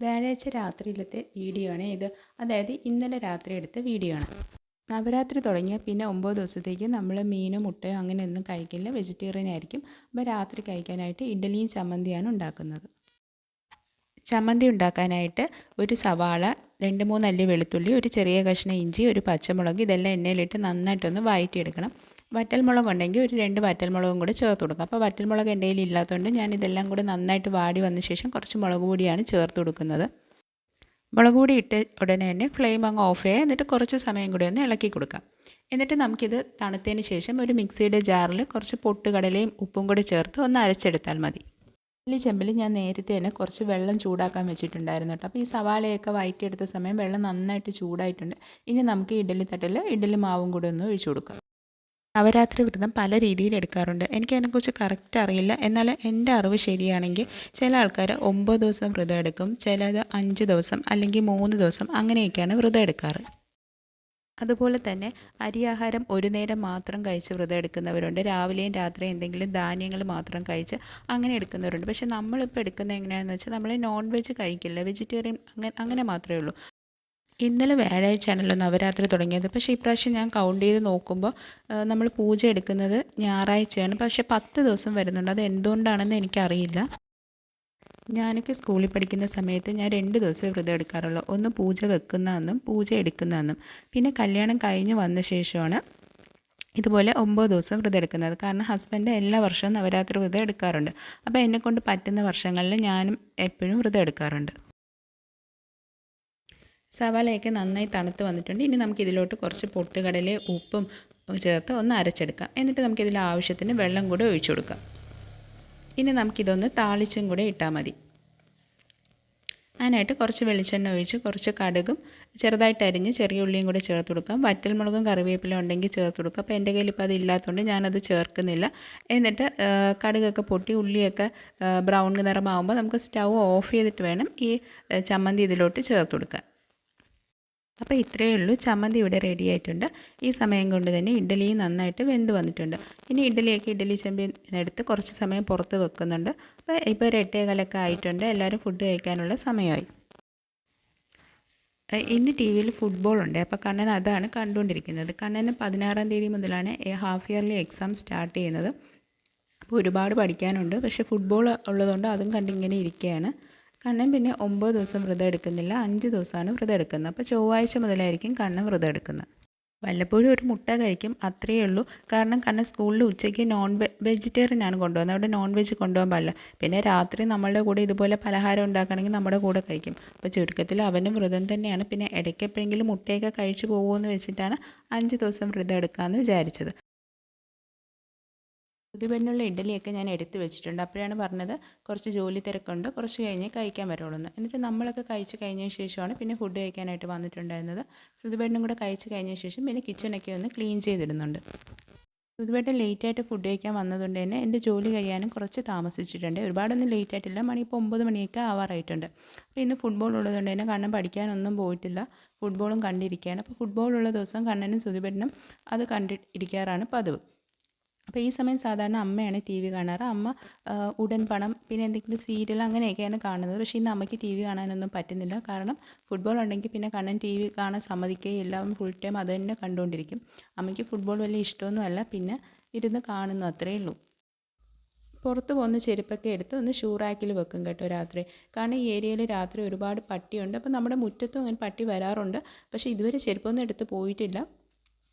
വ്യാഴാഴ്ച രാത്രിയിലത്തെ വീഡിയോ ആണ് ഇത്. അതായത് ഇന്നലെ രാത്രി എടുത്ത വീഡിയോ ആണ്. നവരാത്രി തുടങ്ങിയാൽ പിന്നെ ഒമ്പത് ദിവസത്തേക്ക് നമ്മൾ മീനും മുട്ടയോ അങ്ങനെയൊന്നും കഴിക്കില്ല. വെജിറ്റേറിയൻ ആയിരിക്കും. അപ്പോൾ രാത്രി കഴിക്കാനായിട്ട് ഇഡ്ഡലിയും ചമ്മന്തിയാണ് ഉണ്ടാക്കുന്നത്. ചമ്മന്തി ഉണ്ടാക്കാനായിട്ട് ഒരു സവാള രണ്ട് മൂന്നല്ലി വെളുത്തുള്ളി ഒരു ചെറിയ കഷ്ണം ഇഞ്ചി ഒരു പച്ചമുളക് ഇതെല്ലാം എണ്ണയിലിട്ട് നന്നായിട്ടൊന്ന് വഴറ്റിയെടുക്കണം വറ്റൽമുളക് ഉണ്ടെങ്കിൽ ഒരു രണ്ട് വറ്റൽമുളകും കൂടി ചേർത്ത് കൊടുക്കുക അപ്പോൾ വറ്റൽമുളക് എന്റെ കയ്യിൽ ഇല്ലാത്തതുകൊണ്ട് ഞാൻ ഇതെല്ലാം കൂടി നന്നായിട്ട് വാടി വന്ന ശേഷം കുറച്ച് മുളക് പൊടിയാണ് ചേർത്ത് കൊടുക്കുന്നത്. മുളക് പൊടി ഇട്ട് ഉടനെ തന്നെ ഫ്ലെയിം അങ്ങ് ഓഫ് ചെയ്യുക. എന്നിട്ട് കുറച്ച് സമയം കൂടി ഒന്ന് ഇളക്കി കൊടുക്കാം. എന്നിട്ട് നമുക്കിത് തണുത്തതിന് ശേഷം ഒരു മിക്സിയുടെ ജാറിൽ കുറച്ച് പൊട്ടുകടലയും ഉപ്പും കൂടി ചേർത്ത് ഒന്ന് അരച്ചെടുത്താൽ മതി. ഇഡ്ഡലി ചെമ്പിൽ ഞാൻ നേരത്തെ തന്നെ കുറച്ച് വെള്ളം ചൂടാക്കാൻ വെച്ചിട്ടുണ്ടായിരുന്നു കേട്ടോ. അപ്പോൾ ഈ സവാളയൊക്കെ വയറ്റിയെടുത്ത സമയം വെള്ളം നന്നായിട്ട് ചൂടായിട്ടുണ്ട്. ഇനി നമുക്ക് ഇഡലി തട്ടിൽ ഇഡലി മാവും കൂടി ഒന്ന് ഒഴിച്ചു കൊടുക്കാം. നവരാത്രി വ്രതം പല രീതിയിൽ എടുക്കാറുണ്ട്. എനിക്ക് അതിനെക്കുറിച്ച് കറക്റ്റ് അറിയില്ല. എന്നാൽ എന്റെ അറിവ് ശരിയാണെങ്കിൽ ചില ആൾക്കാർ ഒമ്പത് ദിവസം വ്രതം എടുക്കും ചിലത് അഞ്ച് ദിവസം അല്ലെങ്കിൽ മൂന്ന് ദിവസം അങ്ങനെയൊക്കെയാണ് വ്രതം എടുക്കാറ്. അതുപോലെ തന്നെ അരിയാഹാരം ഒരു നേരം മാത്രം കഴിച്ച് വ്രതം എടുക്കുന്നവരുണ്ട്. രാവിലെയും രാത്രിയും എന്തെങ്കിലും ധാന്യങ്ങൾ മാത്രം കഴിച്ച് അങ്ങനെ എടുക്കുന്നവരുണ്ട്. പക്ഷേ നമ്മളിപ്പോൾ എടുക്കുന്നത് എങ്ങനെയാണെന്ന് വെച്ചാൽ നമ്മൾ നോൺ വെജ് കഴിക്കില്ല. വെജിറ്റേറിയൻ അങ്ങനെ അങ്ങനെ മാത്രമേ ഉള്ളൂ. ഇന്നലെ വ്യാഴാഴ്ചയാണല്ലോ നവരാത്രി തുടങ്ങിയത്. പക്ഷേ ഇപ്രാവശ്യം ഞാൻ കൗണ്ട് ചെയ്ത് നോക്കുമ്പോൾ നമ്മൾ പൂജ എടുക്കുന്നത് ഞായറാഴ്ചയാണ്. പക്ഷേ പത്ത് ദിവസം വരുന്നുണ്ട്. അത് എന്തുകൊണ്ടാണെന്ന് എനിക്കറിയില്ല. ഞാനൊക്കെ സ്കൂളിൽ പഠിക്കുന്ന സമയത്ത് ഞാൻ രണ്ട് ദിവസമേ വ്രതം എടുക്കാറുള്ളൂ. ഒന്ന് പൂജ വെക്കുന്നതെന്നും പൂജ എടുക്കുന്നതെന്നും. പിന്നെ കല്യാണം കഴിഞ്ഞ് വന്ന ശേഷമാണ് ഇതുപോലെ ഒമ്പത് ദിവസം വ്രതം എടുക്കുന്നത്. കാരണം ഹസ്ബൻഡ് എല്ലാ വർഷവും നവരാത്രി വ്രതം എടുക്കാറുണ്ട്. അപ്പോൾ എന്നെക്കൊണ്ട് പറ്റുന്ന വർഷങ്ങളിൽ ഞാനും എപ്പോഴും വ്രതം എടുക്കാറുണ്ട്. സവാളയൊക്കെ നന്നായി തണുത്ത് വന്നിട്ടുണ്ട്. ഇനി നമുക്ക് ഇതിലോട്ട് കുറച്ച് പൊട്ടുകടല ഉപ്പും ചേർത്ത് ഒന്ന് അരച്ചെടുക്കാം. എന്നിട്ട് നമുക്കിതിൽ ആവശ്യത്തിന് വെള്ളം കൂടെ ഒഴിച്ചു കൊടുക്കാം. ഇനി നമുക്കിതൊന്ന് താളിച്ചും കൂടെ ഇട്ടാൽ മതി. അതിനായിട്ട് കുറച്ച് വെളിച്ചെണ്ണ ഒഴിച്ച് കുറച്ച് കടുകും ചെറുതായിട്ട് അരിഞ്ഞ് ചെറിയ ഉള്ളിയും കൂടെ ചേർത്ത് കൊടുക്കാം. വറ്റൽമുളകും കറിവേപ്പിലും ഉണ്ടെങ്കിൽ ചേർത്ത് കൊടുക്കുക അപ്പോൾ എന്റെ കയ്യിൽ ഇപ്പോൾ അതില്ലാത്തതുകൊണ്ട് ഞാനത് ചേർക്കുന്നില്ല. എന്നിട്ട് കടുകൊക്കെ പൊട്ടി ഉള്ളിയൊക്കെ ബ്രൗൺ നിറമാകുമ്പോൾ നമുക്ക് സ്റ്റൗ ഓഫ് ചെയ്തിട്ട് വേണം ഈ ചമ്മന്തി ഇതിലോട്ട് ചേർത്ത് കൊടുക്കാൻ. അപ്പോൾ ഇത്രയേ ഉള്ളൂ. ചമ്മന്തി ഇവിടെ റെഡി ആയിട്ടുണ്ട്. ഈ സമയം കൊണ്ട് തന്നെ ഇഡ്ഡലിയും നന്നായിട്ട് വെന്ത് വന്നിട്ടുണ്ട്. ഇനി ഇഡ്ഡലിയൊക്കെ ഇഡ്ഡലി ചെമ്പി എടുത്ത് കുറച്ച് സമയം പുറത്ത് വെക്കുന്നുണ്ട്. അപ്പോൾ ഇപ്പോൾ ഒരു എട്ടേകാലൊക്കെ ആയിട്ടുണ്ട്. എല്ലാവരും ഫുഡ് കഴിക്കാനുള്ള സമയമായി. ഇന്ന് ടി വിയിൽ ഫുട്ബോൾ ഉണ്ട്. അപ്പോൾ കണ്ണൻ അതാണ് കണ്ടുകൊണ്ടിരിക്കുന്നത്. കണ്ണന് പതിനാറാം തീയതി മുതലാണ് ഹാഫ് ഇയർലി എക്സാം സ്റ്റാർട്ട് ചെയ്യുന്നത്. അപ്പോൾ ഒരുപാട് പഠിക്കാനുണ്ട്. പക്ഷേ ഫുട്ബോൾ ഉള്ളതുകൊണ്ട് അതും കണ്ടിങ്ങനെ ഇരിക്കുകയാണ്. കണ്ണൻ പിന്നെ ഒമ്പത് ദിവസം വ്രതം എടുക്കുന്നില്ല അഞ്ച് ദിവസമാണ് വ്രതം എടുക്കുന്നത്. അപ്പോൾ ചൊവ്വാഴ്ച മുതലായിരിക്കും കണ്ണൻ വ്രതം എടുക്കുന്നത്. വല്ലപ്പോഴും ഒരു മുട്ട കഴിക്കും അത്രയേ ഉള്ളൂ. കാരണം കണ്ണൻ സ്കൂളിൽ ഉച്ചയ്ക്ക് നോൺ വെജിറ്റേറിയൻ ആണ് കൊണ്ടുപോകുന്നത് അവിടെ നോൺ വെജ് കൊണ്ടുപോകാൻ പാടില്ല. പിന്നെ രാത്രി നമ്മളുടെ കൂടെ ഇതുപോലെ പലഹാരം ഉണ്ടാക്കണമെങ്കിൽ നമ്മുടെ കൂടെ കഴിക്കും. അപ്പോൾ ചുരുക്കത്തിൽ അവനും വ്രതം തന്നെയാണ്. പിന്നെ ഇടയ്ക്ക് എപ്പോഴെങ്കിലും മുട്ടയൊക്കെ കഴിച്ചു പോകുമെന്ന് വെച്ചിട്ടാണ് അഞ്ച് ദിവസം വ്രതം എടുക്കാമെന്ന് വിചാരിച്ചത്. പുതുപെണ്ണുള്ള ഇഡ്ഡലിയൊക്കെ ഞാൻ എടുത്തു വെച്ചിട്ടുണ്ട്. അപ്പോഴാണ് പറഞ്ഞത് കുറച്ച് ജോലി തിരക്കുണ്ട് കുറച്ച് കഴിഞ്ഞേ കഴിക്കാൻ വരുള്ളൂ എന്ന് എന്നിട്ട് നമ്മളൊക്കെ കഴിച്ച് കഴിഞ്ഞ ശേഷമാണ് പിന്നെ ഫുഡ് കഴിക്കാനായിട്ട് വന്നിട്ടുണ്ടായിരുന്നത്. സുധുപേട്ടനും കൂടെ കഴിച്ച് കഴിഞ്ഞ ശേഷം പിന്നെ കിച്ചണൊക്കെ ഒന്ന് ക്ലീൻ ചെയ്തിടുന്നുണ്ട്. സുതുപേട്ടൻ ലേറ്റായിട്ട് ഫുഡ് കഴിക്കാൻ വന്നതുകൊണ്ട് തന്നെ എന്റെ ജോലി കഴിയാനും കുറച്ച് താമസിച്ചിട്ടുണ്ട്. ഒരുപാടൊന്നും ലേറ്റ് ആയിട്ടില്ല. മണി ഇപ്പോൾ ഒമ്പത് മണിയൊക്കെ ആവാറായിട്ടുണ്ട്. അപ്പോൾ ഇന്ന് ഫുട്ബോൾ ഉള്ളതുകൊണ്ട് തന്നെ കണ്ണൻ പഠിക്കാനൊന്നും പോയിട്ടില്ല. ഫുട്ബോളും കണ്ടിരിക്കുകയാണ്. അപ്പോൾ ഫുട്ബോൾ ഉള്ള ദിവസം കണ്ണനും സുതുപേട്ടനും അത് കണ്ടിരിക്കാറാണ് പതിവ്. അപ്പോൾ ഈ സമയം സാധാരണ അമ്മയാണ് ടി വി കാണാറ്. അമ്മ ഉടൻ പണം പിന്നെ എന്തെങ്കിലും സീരിയൽ അങ്ങനെയൊക്കെയാണ് കാണുന്നത്. പക്ഷേ ഇന്ന് അമ്മയ്ക്ക് ടി വി കാണാനൊന്നും പറ്റുന്നില്ല. കാരണം ഫുട്ബോൾ ഉണ്ടെങ്കിൽ പിന്നെ കണ്ണൻ ടി വി കാണാൻ സമ്മതിക്കുകയില്ല ഫുൾ ടൈം അത് തന്നെ കണ്ടുകൊണ്ടിരിക്കും. അമ്മയ്ക്ക് ഫുട്ബോൾ വലിയ ഇഷ്ടമൊന്നുമല്ല പിന്നെ ഇരുന്ന് കാണുന്നു അത്രയേ ഉള്ളൂ. പുറത്ത് പോകുന്ന ചെരുപ്പൊക്കെ എടുത്ത് ഒന്ന് ഷൂ റാക്കിൽ വെക്കും കേട്ടോ രാത്രി. കാരണം ഈ ഏരിയയിൽ രാത്രി ഒരുപാട് പട്ടിയുണ്ട്. അപ്പോൾ നമ്മുടെ മുറ്റത്തും അങ്ങനെ പട്ടി വരാറുണ്ട്. പക്ഷേ ഇതുവരെ ചെരുപ്പൊന്നും എടുത്ത് പോയിട്ടില്ല.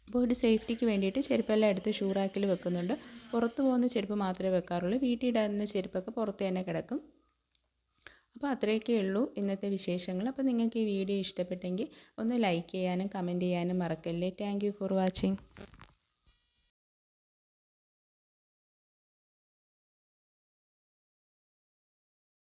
അപ്പോൾ ഒരു സേഫ്റ്റിക്ക് വേണ്ടിയിട്ട് ചെരുപ്പെല്ലാം എടുത്ത് ഷൂറാക്കിൽ വെക്കുന്നുണ്ട്. പുറത്ത് പോകുന്ന ചെരുപ്പ് മാത്രമേ വെക്കാറുള്ളൂ. വീട്ടിൽ ഇടുന്ന ചെരുപ്പൊക്കെ പുറത്ത് തന്നെ കിടക്കും. അപ്പോൾ അത്രയൊക്കെ ഉള്ളൂ ഇന്നത്തെ വിശേഷങ്ങൾ. അപ്പോൾ നിങ്ങൾക്ക് ഈ വീഡിയോ ഇഷ്ടപ്പെട്ടെങ്കിൽ ഒന്ന് ലൈക്ക് ചെയ്യാനും കമന്റ് ചെയ്യാനും മറക്കല്ലേ. Thank for watching.